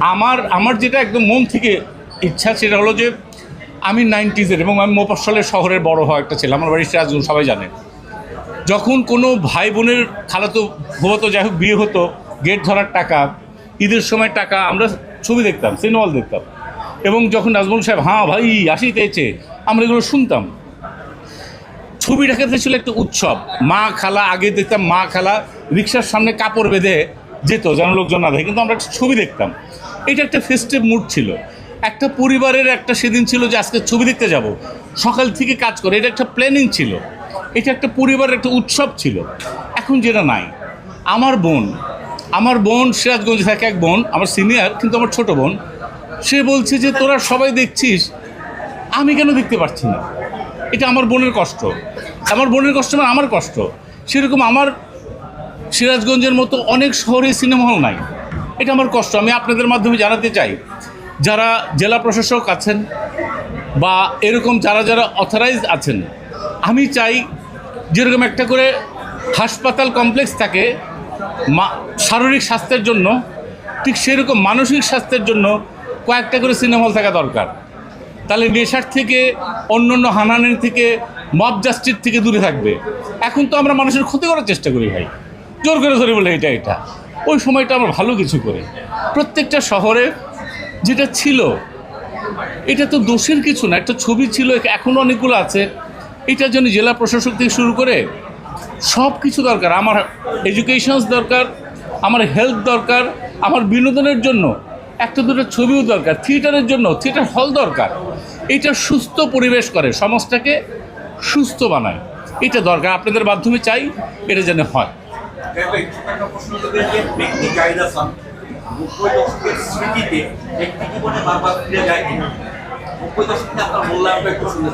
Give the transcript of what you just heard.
আমার আমার যেটা একদম মন থেকে ইচ্ছা সেটা হলো যে আমি নাইনটিজের এবং আমি মোপাসলের শহরের বড় হওয়া একটা ছেলে। আমার বাড়ি সিরাজগঞ্জ সবাই জানে। যখন কোনো ভাই বোনের খালাতো হতো যাই হোক, বিয়ে হতো, গেট ধরার টাকা, ঈদের সময় টাকা, আমরা ছবি দেখতাম, সিনেমা হল দেখতাম। এবং যখন নাজমুল সাহেব হ্যাঁ ভাই আসিতেছে আমরা এগুলো শুনতাম। ছবি দেখাতে ছিল একটা উৎসব। মা খালা আগে দেখতাম মা খালা রিক্সার সামনে কাপড় বেঁধে যেত, যেন লোকজন না দেখে, কিন্তু আমরা একটা ছবি দেখতাম। এটা একটা ফেস্টিভ মুড ছিল। একটা পরিবারের একটা সেদিন ছিল যে আজকে ছবি দেখতে যাব। সকাল থেকে কাজ করে, এটা একটা প্ল্যানিং ছিল। এটা একটা পরিবারের একটা উৎসব ছিল। এখন যেটা নাই। আমার বোন আমার বোন সিরাজগঞ্জে থাকে এক বোন, আমার সিনিয়র কিন্তু আমার ছোট বোন, সে বলছে যে, তোরা সবাই দেখছিস, আমি কেন দেখতে পাচ্ছি না? এটা আমার বোনের কষ্ট। আমার বোনের কষ্ট মানে আমার কষ্ট। সেরকম আমার সিরাজগঞ্জের মতো অনেক শহরে সিনেমা হল নাই। এটা আমার কষ্ট, আমি আপনাদের মাধ্যমে জানাতে চাই। যারা জেলা প্রশাসক আছেন বা এরকম যারা যারা অথরাইজ আছেন, আমি চাই যেরকম একটা করে হাসপাতাল কমপ্লেক্স থাকে, মা, শারীরিক স্বাস্থ্যের জন্য, ঠিক সেরকম মানসিক স্বাস্থ্যের জন্য কয়েকটা করে সিনেমা হল থাকা দরকার। তাহলে নেশার থেকে অন্য অন্য হানানের থেকে মব জাস্টিস থেকে দূরে থাকবে। এখন তো আমরা মানুষের ক্ষতি করার চেষ্টা করি ভাই। জোর করে ধরে বলে, এটা এটা। ওই সময়টা আমরা ভালো কিছু করে। প্রত্যেকটা শহরে যেটা ছিল, এটা তো দোষের কিছু না, একটা ছবি ছিল এখনও অনেকগুলো আছে। এটার জন্য জেলা প্রশাসক থেকে শুরু করে সব কিছু দরকার। আমার এডুকেশনস দরকার, আমার হেলথ দরকার, আমার বিনোদনের জন্য একটা দুটো ছবিও দরকার, থিয়েটারের জন্য থিয়েটার হল দরকার। এটা সুস্থ পরিবেশ করে, সমাজটাকে সুস্থ বানায়। এটা দরকার। আপনাদের মাধ্যমে চাই, এটা যেন হয়। প্রশ্ন ব্যক্তি গাইড আসান নব্বই দশকের স্মৃতিতে ব্যক্তি জীবনে বারবার ফিরে যায় কিনা নব্বই দশকে আপনার মূল্যায়নটা একটু শুনে